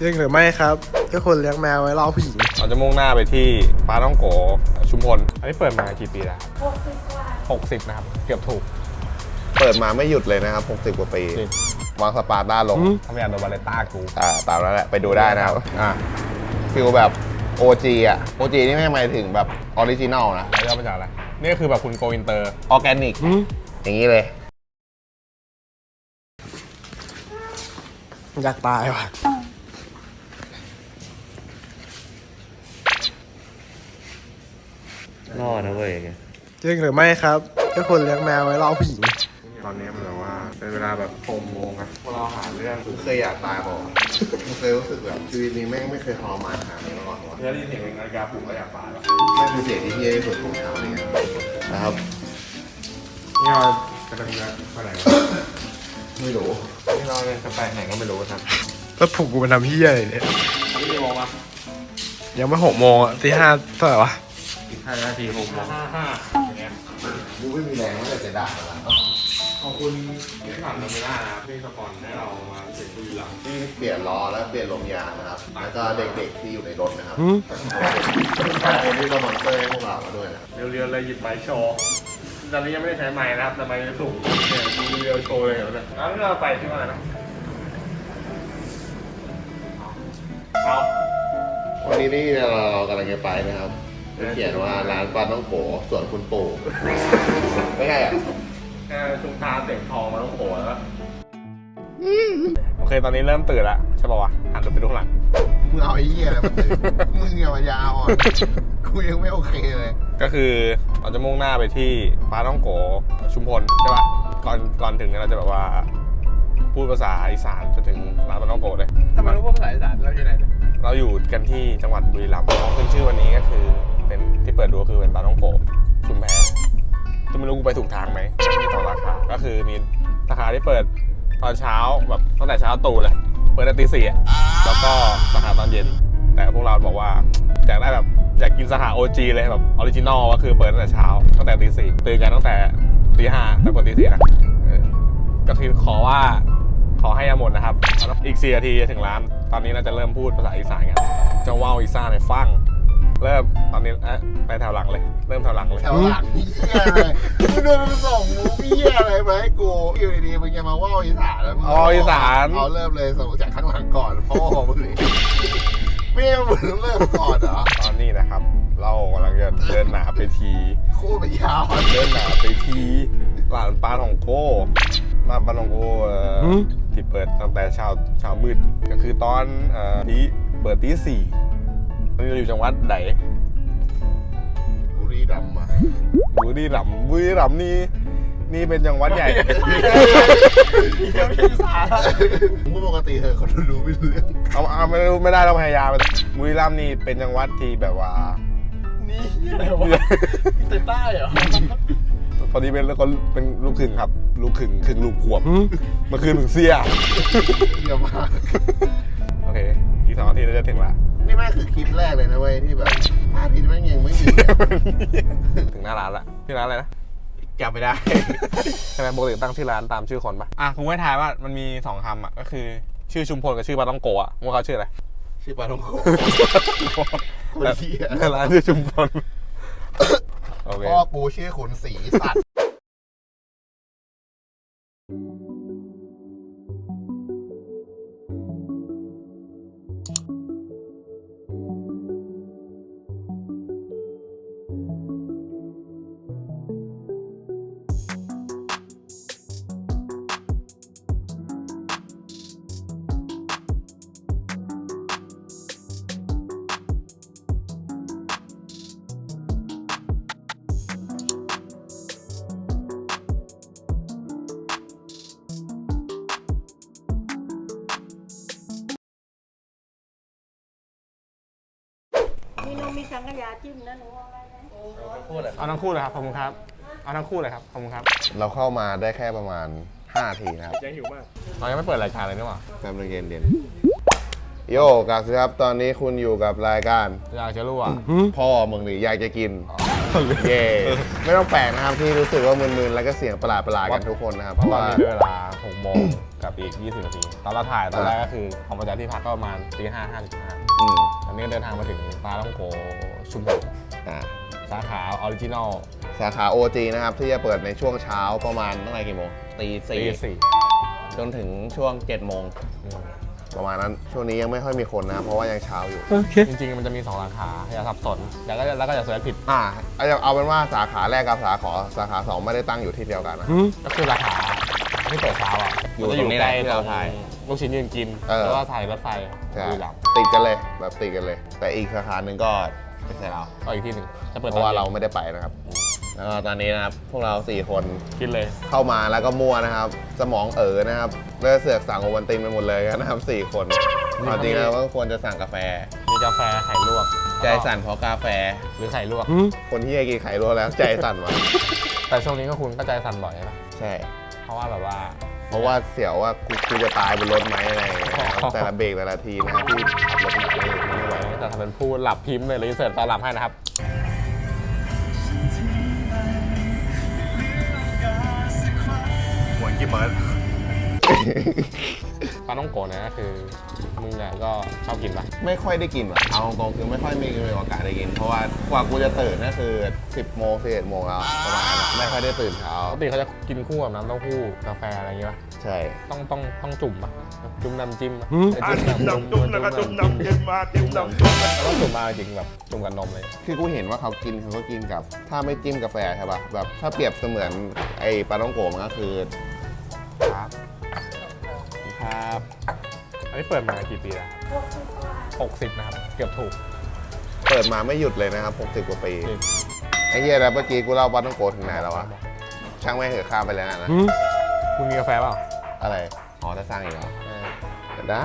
จริงหรือไม่ครับ ก็คนเลี้ยงแมวไว้ล่อผู้หญิงเราจะมุ่งหน้าไปที่ปาต้องโกชุมพล อันนี้เปิดมากี่ปีแล้วหกสิบนะครับ เกือบถูก เปิดมาไม่หยุดเลยนะครับ 60 กว่าปีจริงวางสปาร์ต้าลงทำไมอ่านโดนบาเลต้ากูอ่าตามนั้นแหละ ไปดูได้นะครับอ่าฟิลแบบ OG อะ OG นี่ไม่หมายถึงแบบออริจินอลนะ แล้วย่อมาจากอะไร นี่ก็คือแบบคุณโกอินเตอร์ ออร์แกนิก อย่างนี้เลย อยากตายว่ะ รอดนะเว้ยจริงหรือไม่ครับก็คนเลี้ยงแมวไว้ล่อผู้หญิงตอนนี้มันแบบว่าเป็นเวลาแบบหกโมงอะพวกเราหาเรื่องกูเคยอยากตายบอกกูเคยรู้สึกแบบชีวิตนี้แม่งไม่เคยทรมานขนาดนี้มาก่อนวะเมื่อได้ยินเสียงนาฬิกาปลุกก็อยากตายแล้วแม่งเป็นเสียงที่เฮี้ยที่สุดของเช้าเลยนะครับนี่เราจะไปทำงานไปไหนวะไม่รู้นี่เราจะไปไหนก็ไม่รู้ครับแล้วผูกกูมันทำเฮียอะไรเนี่ยนี่กี่โมงวะยังไม่หกโมงอะตีห้าเท่าไหร่วะอีก ห้านาทีหกโมงห้าห้าอย่างเงี้ยกูไม่มีแรงว่าจะด่าแล้วขอบคุณที่ผ่านมาไม่ได้นะครับที่สปอนให้เรามาเสียงคุยหลังที่เปลี่ยนล้อและเปลี่ยนลมยางนะครับแล้วก็เด็กๆที่อยู่ในรถนะครับหืมขอบคุณที่สปอนเซอร์ให้พวกเรามาด้วยนะเรียวๆเลยหยิบไม้โชว์ตอนนี้ยังไม่ได้ใช้ไม้นะครับแต่ไม้จะถูกเนี่ยดูเรียวๆโชว์เลยเหรอเนี่ยแล้วที่เราไปชื่อว่าอะไรนะเอาวันนี้นี่เรากำลังจะไปนะครับ เขียนว่าร้านปลาต้องโกส่วนคุณปู่ไม่ใช่อะแค่ชุมทางเสียงทองมาต้องโผล่แล้ว โอเค ตอนนี้เริ่มตื่นแล้วใช่ป่าวะหันไปดูข้างหลัง มึงเอาไอ้เหี้ยอะไรมาตื่นมึงอย่ามายาวอะกูยังไม่โอเคเลยก็คือเราจะมุ่งหน้าไปที่ปาต้องโกชุมพลใช่ป่ะก่อนก่อนถึงเนี่ยเราจะแบบว่า พูดภาษาอีสานจนถึงร้านปาต้องโกเลย ทำไมต้องพูดภาษาอีสานเราอยู่ไหนเราอยู่กันที่จังหวัดบุรีรัมย์ของขึ้นชื่อวันนี้ก็คือ เป็นที่เปิดดูคือเป็นปาต้องโกชุมแพจะไม่รู้กูไปถูกทางไหมมีสองสาขาก็คือมีสาขาที่เปิดตอนเช้าแบบตั้งแต่เช้าตู่เลย เปิดตั้งตีสี่แล้วก็สาขาตอนเย็น แต่พวกเราบอกว่าอยากได้แบบอยากกินสาขา OG เลยแบบออริจินอลก็คือเปิดตั้งแต่เช้าตั้งแต่ตีสี่ตื่นกันตั้งแต่ตีห้าแต่เปิดตีสี่นะก็คือขอว่าขอให้ยาหมดนะครับ อีกสี่นาทีถึงร้าน ตอนนี้เราจะเริ่มพูดภาษาอีสานกันจะว่าวอีสานในฟัง เริ่มตอนนี้เอ๊ะไปแถวหลังเลย เริ่มแถวหลังเลย แถวหลังเหี้ยอะไรมึงเดินมาส่งมูเหี้ยอะไรมาให้กูอยู่ดีๆมึงจะมาว่าวอีสานแล้วมึงอ๋ออีสาน เอาเริ่มเลยส่งจากข้างหลังก่อนพ่อมึงเลยไม่ให้มึงเริ่มก่อนเหรอตอนนี้นะครับ เรากำลังจะเดินหนาไปที โคตรยาวเดินหนาไปทีร้านปลาทองโก้มาปลาทองโก้เอ่อหืมที่เปิดตั้งแต่เช้าเช้ามืดก็คือตอนเอ่อที่เปิดตีสี่ตอ นนี้เราอยู่จังหวัดไหนบุรีรัมย์มาบุรีรัมย์บุรีรัมย์นี่นี่เป็นจังหวัดใหญ่พูดปกติเถอะคนดูไม่รู้เรื่องเอาเอาไม่รู้ไม่ได้เราพยายามบุรีรัมย์นี่เป็นจังหวัดที่แบบว่า นี่อะไรวะติดใต้เหรอพอดีเป็นคนเป็นลูกครึ่งครับ ลูกครึ่งครึ่งลูกขวบเมื่อคืนถึงเสียเยี่ยมมากโอ เคอีกสองนาทีเราจะถึงละ นี่แม่งคือคลิปแรกเลยนะเว้ยที่แบบพระอาทิตย์แม่งยังไม่มีถึงหน้าร้านละที่ร้านอะไรนะจำไม่ได้ใช่ไหมปกติตั้งชื่อร้านตามชื่อคนปะอะคุณไม่ทายว่ามันมีสองคำอะก็คือชื่อชุมพลกับชื่อปาต้องโกะอะว่าเขาชื่ออะไรชื่อปลาทองโกคนเหี้ยแต่ร้านชื่อชุมพลโอเคพ่อกูชื่อขุนศรีสัตว์ มีนมมีสังขยาจิ้มนะหนูเอาอะไรนะเอาทั้งคู่เลยครับขอบคุณครับ เอาทั้งคู่เลยครับขอบคุณครับเราเข้ามาได้แค่ประมาณ5ทีนะครับยังหิวมากเรายังไม่เปิดรายการเลยนี่หว่าแป๊บนึงเย็นเย็นโยกลับสิครับตอนนี้คุณอยู่กับรายการอยากจะรู้อะพ่อมึงหรืออยากจะกิน เย่ไม่ต้องแปลกนะครับที่รู้สึกว่ามึนๆแล้วก็เสียงประหลาดๆกันทุกคนนะครับเพเพราะราะตอนว่านี้ด้วยเวลา6โมงกับอีก 20 นาที ตอนเราถ่ายตอนแรกก็คือของมาจากที่พักก็ประมาณตีห้าห้าสิบห้าอืมตอนนี้ก็เดินทางมาถึงปาต้องโกชุมพรอ่าสาขาออริจินอลสาขา OG นะครับที่จะเปิดในช่วงเช้าประมาณตั้งแต่กี่โมงตีตีสี่สี่จนถึงช่วง7โมง อืม ประมาณนั้น ช่วงนี้ยังไม่ค่อยมีคนนะครับเพราะว่ายังเช้าอยู่จริงๆ มันจะมี2สาขาอย่าสับสนแล้วก็แล้วก็อย่าเสิร์ชผิดอ่าเอาเอาเป็นว่าสาขาแรกกับสาขาสาขาสองไม่ได้ตั้งอยู่ที่เดียวกันนะ ก็คือสาขาที่เปิดเช้าอะอยู่มันจะตรงนี้แหใกละล้ที่เราถ่ายลูกชิ้นยืนกินเออ แล้วก็ถ่ายรถไฟใช่บุรีรัมย์ติดกันเลยแบบติดกันเลย แต่อีกสาขาหนึ่งก็ไม่ใช่เราก็อีกที่หนึ่งจะเปิดเพตอนราะว่าย็นเราไม่ได้ไปนะครับ แล้วก็ตอนนี้นะครับ พวกเราสี่คนกินเลย เข้ามาแล้วก็มั่วนะครับ สมองเอ๋อนะครับเลือเสือกสั่งโอวันตินไปหมดเลยนะครับสี่คนความจริงแล้วก็ควรจะสั่งกาแฟ มีกาแฟไข่ลวกใจสั่นเพราะกาแฟหรือไข่ลวก คนที่อยากกินไข่ลวกแล้วใจสั่นวะแต่ช่วงนี้ก็คุณก็ใจสั่นบ่อยนะใช่ เพราะว่าแบบว่า เพราะว่าเสียวว่ากูกูจะตายบนรถไหมอะไรอย่างเงี้ยนะครับแต่ละเบรกแต่ละทีนะครับที่ขับรถมานี่ไม่ไหวแต่ทำเป็นพูดหลับพิมพ์เลยรีเสิร์ชตอนหลับให้นะครับ ปลาต้องโกะเนี่ยก็คือมึงเนี่ยก็ชอบกินปะไม่ค่อยได้กินว่ะเอาตรงๆคือไม่ค่อยมีโอกาสได้กิน เพราะว่ากว่ากูจะตื่นก็คือ 10โมง11โมงแล้วประมาณนั้นไม่ค่อยได้ตื่นเช้าปกติเขาจะกินคู่กับน้ำเต้าหู้กาแฟอะไรอย่างเงี้ยปะใช่ ต้องต้องต้องจุ่มปะจุ่มน้ำจิ้มปะอะจิ้มน้ำจุ่มแล้วก็จุ่มน้ำจิ้มมาจิ้มน้ำจุ่มแล้วต้องจุ่มมาจริงแบบจุ่มกับนมเลย คือกูเห็นว่าเขากินเขาก็กินกับ ถ้าไม่จิ้มกาแฟใช่ป่ะแบบถ้าเปรียบเสมือนไอ้ปลาต้องโกะมันก็คือครับ ครับ อันนี้เปิดมากี่ปีแล้วหกสิบนะครับ เกือบถูก เปิดมาไม่หยุดเลยนะครับ 60 กว่าปีไอ้เหี้ยแล้วเมื่อกี้กูเล่าปลาต้องโกะถึงไหนแล้ววะ ช่างแม่งเถอะข้ามไปแล้วนะ คุณมีกาแฟเปล่า อะไร อ๋อจะสร้างอีกเหรอได้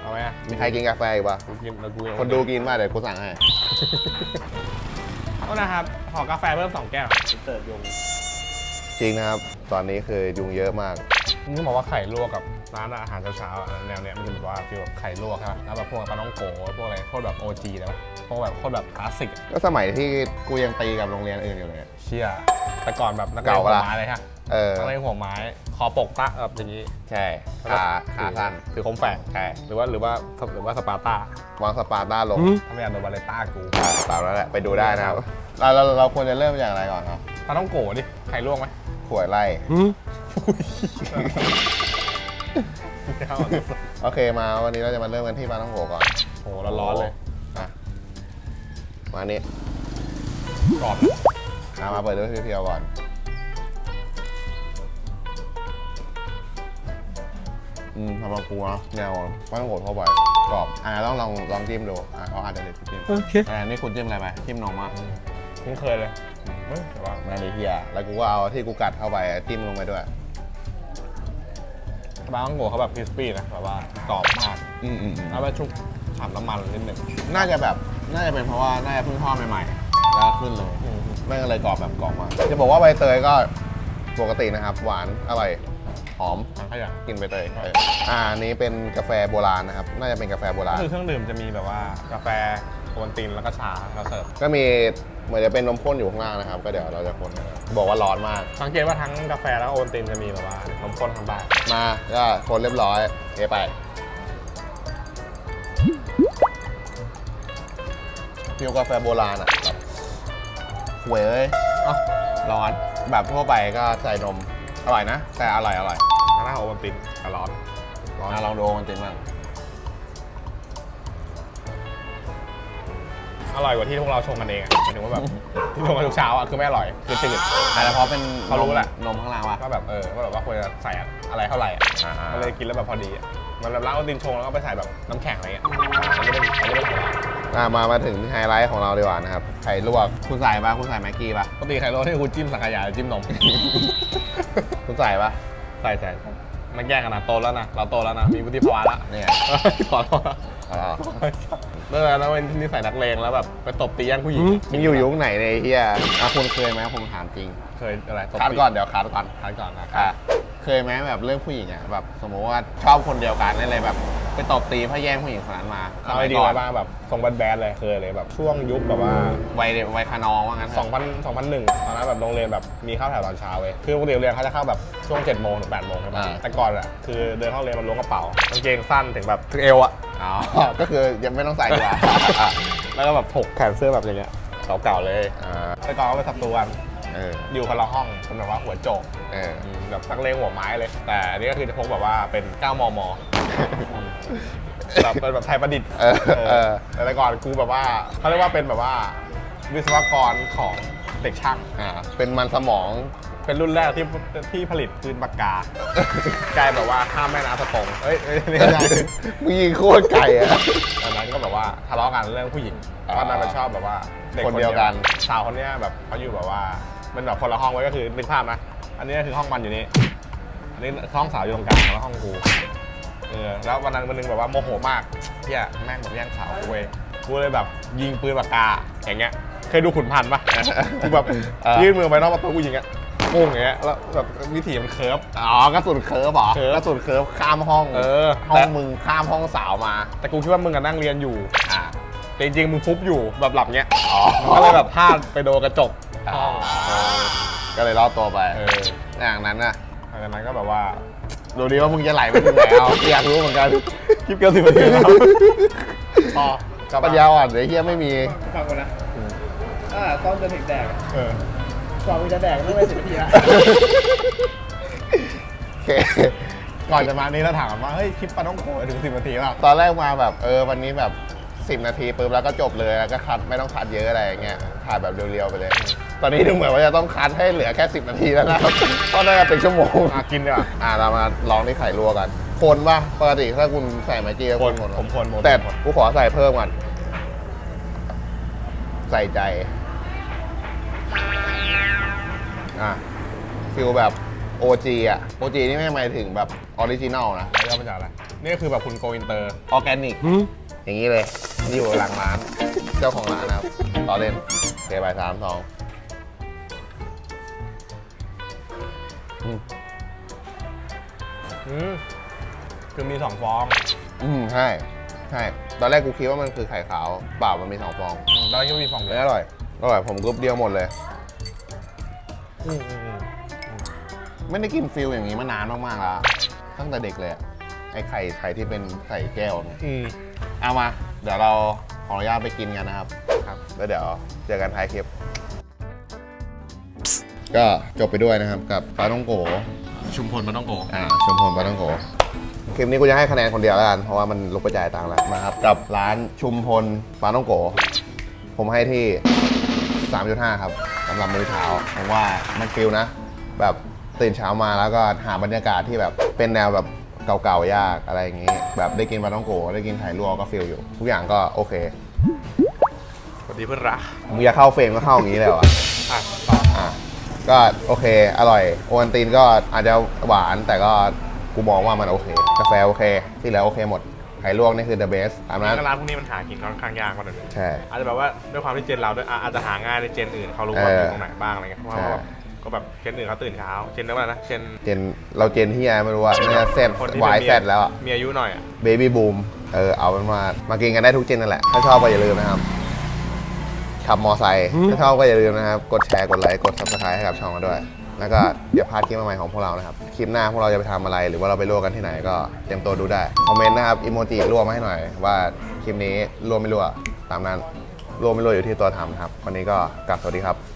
เอาไหมอะมีใครกินกาแฟอีกปะกูกินแล้วกูคนดูกินมาเดี๋ยวกูสั่งให้เอานะครับ ขอกาแฟเพิ่มสองแก้วเติร์ดยงจริงนะครับ ตอนนี้คือยุงเยอะมาก นี่บอกว่าไข่ลวกกับ ร้านอาหารเช้าๆอะแนวเนี้ยมันจะแบบว่าฟีลแบบไข่ลวกใช่ปะแล้วแบบพวกปลาต้องโกะพวกอะไรโคตรแบบโอจีเลยปะพวกแบบโคตรแบบคลาสสิกอะก็สมัยที่กูยังตีกับโรงเรียนอื่นอยู่เลยเชี่ยแต่ก่อนแบบนักเลงเก่าหัวปะล่ะ ไม้เลยฮะเออ นักเลงหัวไม้คอปกตะแบบอย่างนี้ใช่ขาขาสั้นถือคมแฝกใช่หรือว่าหรือว่าหรือว่าสปาร์ต้าวางสปาร์ต้าลงถ้าไม่อยากโดนบาเลต้ากูอ่าตามแล้วแหละไปดูได้นะครับเราเราเราควรจะเริ่มจากอะไรก่อนครับปลาต้องโกะดิไข่ลวกไหมขวยไล่ โอเคมาวันนี้เราจะมาเริ่มกันที่ปลาต้องโกะก่อนโอ้โหร้อนๆเลยอะมานี่กรอบเอามาเปิดด้วยเพียวๆก่อนอืมสำหรับกูนะแนวปลาต้องโกะทั่วไปกรอบอะต้องลองลองจิ้มดูอะเขาอาจจะเด็ดจิ้มโอเคอ่านี่คุณจิ้มอะไรไปจิ้มนมมากคุ้นเคยเลยเฮ้ยแต่ว่ามาเลยเฮียแล้วกูก็เอาที่กูกัดเข้าไปจิ้มลงไปด้วย ปลาต้องโกะเขาแบบคริสปี้นะแบบว่ากรอบมากอืมอืมอืมแล้วไปชุบฉ่ำน้ำมันนิดหนึ่งน่าจะแบบน่าจะเป็นเพราะว่าน่าจะเพิ่งทอดใหม่ๆแล้วขึ้นเลยอืมแม่งเลยกรอบแบบกรอบมากจะบอกว่าใบเตยก็ปกตินะครับ หวานอร่อยหอมทางขยะกินใบเตยเอออ่าอันนี้เป็นกาแฟโบราณนะครับ น่าจะเป็นกาแฟโบราก็ณ คือเครื่องดื่มจะมีแบบว่ากาแฟโอวัลตินแล้วก็ชาเราเสิร์ฟ ก็มี เหมือนจะเป็นนมข้นอยู่ข้างล่างนะครับ ก็เดี๋ยวเราจะคนนะครับบอกว่าร้อนมาก สังเกตว่าทั้งกาแฟแล้วก็โอวัลตินจะมีแบบว่านมข้นข้างใต้มาก็คนเรียบร้อยเทไปฟิลกาแฟโบราณอะแบบหวยเอ้ยอ๋อร้อน แบบทั่วไปก็ใส่นม อร่อยนะ แต่อร่อยอร่อย ข้างหน้าโอวัลตินแต่ร้อนร้อนอะลองดูมันจริงบ้าง อร่อยกว่าที่พวกเราชงกันเองอะหมายถึงว่าแบบที่ชงกันทุกเช้าอะคือไม่อร่อยคือจืดอาจจะเพราะเป็นเขารู้แหละ นมข้างล่างว่ะ ก็แบบเออว่าแบบว่าควรจะใส่อะไรเท่าไหร่อะอ่าๆ ก็เลยกินแล้วแบบพอดีอะมันแบบร้านโอวัลตินชงแล้วก็ไปใส่แบบน้ำแข็งอะไรเงี้ยอันนี้เป็นอันนี้เป็นของเราอะมามาถึงไฮไลท์ของเราดีกว่านะครับไข่ลวกคุณใส่ปะคุณใส่แม็กกี้ปะปกติไข่โรลที่คุณจิ้มสังขยาหรือจิ้มนม คุณใส่ปะใส่ใส่มันแย่งกันนะโตแล้วนะเราโตแล้วนะมีวุฒิภาวะแล้วเนี่ย ขอโทษนะ อ๋อเมื่อนั้นเป็นนิสัยนักเลงแล้วแบบไปตบตีแย่งผู้หญิงมึงอยู่ยุคไหนเนี่ยไอ้เฮียอะคุณเคยไหมผมถามจริง เคยอะไรตบคัดตีก่อนเดี๋ยวคัดก่อนคัดก่อนนะอะเคยไหมแบบเรื่องผู้หญิงอะแบบสมมติว่าชอบคนเดียวกันอะไรแบบ ไปตบตีเพื่อแย่งผู้หญิงคนนั้นมาเอาไอดีไว้บ้างแบบทรงแบดๆเลยเคยเลยแบบช่วงยุคแบบว่า วัยเด็กวัยคานองว่างั้นเถอะ 2000 2001ตอนนั้นแบบโรงเรียนแบบมีเข้าแถวตอนเช้าเว้ยคือปกติโรงเรียนเขาจะเข้าแบบช่วง7โมงถึง8โมงใช่ปะอ่า แต่ก่อนอะคือเดินเข้าโรงเรียนมันล้วงกระเป๋ากางเกงสั้นถึงแบบถึงเอวอะอ๋อ ก็คือยังไม่ต้องใส่ดีกว่า แล้วก็แบบถกแขนเสื้อแบบอย่างเงี้ยเก่าๆเลยอ่าแต่ก่อนก็ไปสับตัวกันเอออยู่คนละห้องเป็นแบบว่าหัวโจกเออ อืมแบบนักเลงหัวไม้เลย แต่อันนี้ก็คือจะพกแบบว่าเป็น 9 มม แบบเป็นแบบไทยประดิษฐ์เออเออแต่แต่ก่อนกูแบบว่าเขาเรียกว่าเป็นแบบว่าวิศวกรของเด็กช่าง อ่าเป็นมันสมอง เป็นรุ่นแรกที่ที่ผลิตปืนปากกากลายแบบว่าข้ามแม่น้ำสะตงเอ้ยเอ้ยไม่ใช่มึงยิงโคตรไกลอะตอนนั้นก็แบบว่าทะเลาะกันเรื่องผู้หญิงอ่าตอนนั้นมันชอบแบบว่าด็คนเดียวกัน สาวคนเนี้ยแบบเขาอยู่แบบว่ามันแบบคนละห้องไว้ก็คือนึกภาพนะ อันนี้คือห้องมันอยู่นี่อันนี้ห้องสาวอยู่ตรงกลางแล้วห้องกูเออแล้ววันนั้นวันหนึงแบบว่าโมโหมากเฮียแม่งแบบแย่งสาวกูเว้ยกูเลยแบบยิงปืนปากกาอย่างเงี้ยเคยดูขุนพันธ์ปะ กูแบบเออ ยื่นมือไปนอกประตูกูยิงอะโป้งอย่างเงี้ยแล้วแบบวิถีมันเคิร์ฟ อ๋อกระสุนเคิร์ฟเหรอเคิร์ฟ กระสุนเคิร์ฟข้ามห้องเออห้อแต่งมึงข้ามห้องสาวมา แต่กูคิดว่ามึงอะนั่งเรียนอยู่ อ่า แต่จริงๆมึงฟุบอยู่แบบหลับเงี้ยอ๋อก็เลยแบบพลาดไปโดนกระจกอ๋อก็เลยรอดตัวไปเออ อย่างนั้นน่ะหลังจากนั้นก็แบบว่า ดูดีว่ามึงจะไหลไปถึงไหนเอาอยากรู้เหมือนกันคลิปเกินสิบนาทีแล้วพอกับปัญญาอ่อนเดี๋ยวเฮียไม่มีฟังก่อนนะอ่าตอนจะถึงแดกอะเออกว่ามึงจะแดกไม่ไปสิบนาทีละโอเคก่อนจะมานี้เราถามว่าเฮ้ยคลิปปลาต้องโขถึงสิบนาทีแล้วตอนแรกมาแบบเออวันนี้แบบ 10 นาทีปุ๊บแล้วก็จบเลยแล้วก็คัดไม่ต้องคัดเยอะอะไรอย่างเงี้ยถ่ายแบบเรียวๆไปเลย ตอนนี้ดูเหมือนว่าจะต้องคัดให้เหลือแค่ 10 นาทีแล้วนะครับเพราะน่าจะเป็นชั่วโมงอะกินดีกว่าอะเรามาลองที่ไข่ลวกกัน คนป่ะปกติถ้าคุณใส่แมกกี้ก็คนหมดผมคนผมแต่คนกูขอใส่เพิ่มก่อนใส่ใจ อะฟิลแบบ OG อะ OG นี่ไม่หมายถึงแบบออริจินอลนะแล้วมาจากอะไร นี่ก็คือแบบคุณโกอินเตอร์ ออร์แกนิก อย่างนี้เลยนี่อยู่หลังร้าน เจ้าของร้านนะครับต่อเล่นเทไปสามสองอืมอืมคือมีสองฟองอืมใช่ใช่ตอนแรกกูคิดว่ามันคือไข่ขาวเปล่ามันมีสองฟองอืมแล้วก็มีฟองเดีเฮ้ยยวอร่อยอร่อยผมกรุ๊ปเดียวหมดเลย อืมอืมอืมไม่ได้กินฟิลอย่างนี้มานานมากๆแล้วตั้งแต่เด็กเลยอะ ไอ้ไข่ไข่ที่เป็นใส่แก้วเนี่ยอืมเอามา เดี๋ยวเราขออนุญาตไปกินกันนะครับ ครับ แล้วเดี๋ยวเจอกันท้ายคลิป ก็จบไปด้วยนะครับกับปลาต้องโกชุมพลปลาต้องโกอ่าชมพลปลาต้องโกคลิปนี้กูจะให้คะแนนคนเดียวแล้วกัน เพราะว่ามันลุกไปจ่ายตังค์แล้วมาครับ กับร้านชุมพลปลาต้องโก ผมให้ที่ 3.5 ครับสำหรับมื้อเช้าผมว่ามันฟิลนะ แบบตื่นเช้ามาแล้วก็หาบรรยากาศที่แบบเป็นแนวแบบ เก่าๆยากอะไรอย่างนี้ แบบได้กินปลาต้องโกได้กินไข่ลวกก็ฟิลอยู่ ทุกอย่างก็โอเคสวัสดีเพื่อนรักมึงอยากเข้าเฟรมก็เข้าอย่างนี้เลยเหรออะต่ออะก็โอเค อร่อย โอวัลตินก็อาจจะหวานแต่ก็กูมองว่ามันโอเค กาแฟโอเค ที่แล้วโอเคหมดไข่ลวกนี่คือ the best ตามนั้นร้านพวกนี้มันหากินค่อนข้างยากกว่าเดิมใช่อาจจะแบบว่าด้วยความที่เจนเราด้วยอะอาจจะหาง่ายในเจนอื่นเขารู้ว่าเอออยู่ตรงไหนบ้างอะไรเงี้ยเพราะว่าใช่แบบ ก็แบบเจนอื่นเขาตื่นเช้า เจนเรียกว่าอะไรนะเจนเจนเราเจนที่ยไม่รู้ว่าน่าจะเซตคนที่วายเป็นเซตแล้วมีอายุหน่อยอะเบบี้บูมเออเอาเป็นว่ามากินกันได้ทุกเจนนั่นแหละ ถ้าชอบก็อย่าลืมนะครับขับมอไซค์ถ้าชอบก็อย่าลืมนะครับ กดแชร์กดไลค์กด subscribe ให้กับช่องเราด้วย แล้วก็เดี๋ยวพลาดคลิปใหม่ๆของพวกเรานะครับ คลิปหน้าพวกเราจะไปทำอะไร หรือว่าเราไปร่วมกันที่ไหนก็เตรียมตัวดูได้ คอมเมนต์นะครับอิโมจิร่วมมาให้หน่อย ว่าคลิปนี้ร่วมไม่ร่วมตามนั้นร่วมไม่ร่วมอยู่ที่ตัวทำนะครับวันนี้ก็กลับสวัสดีครับ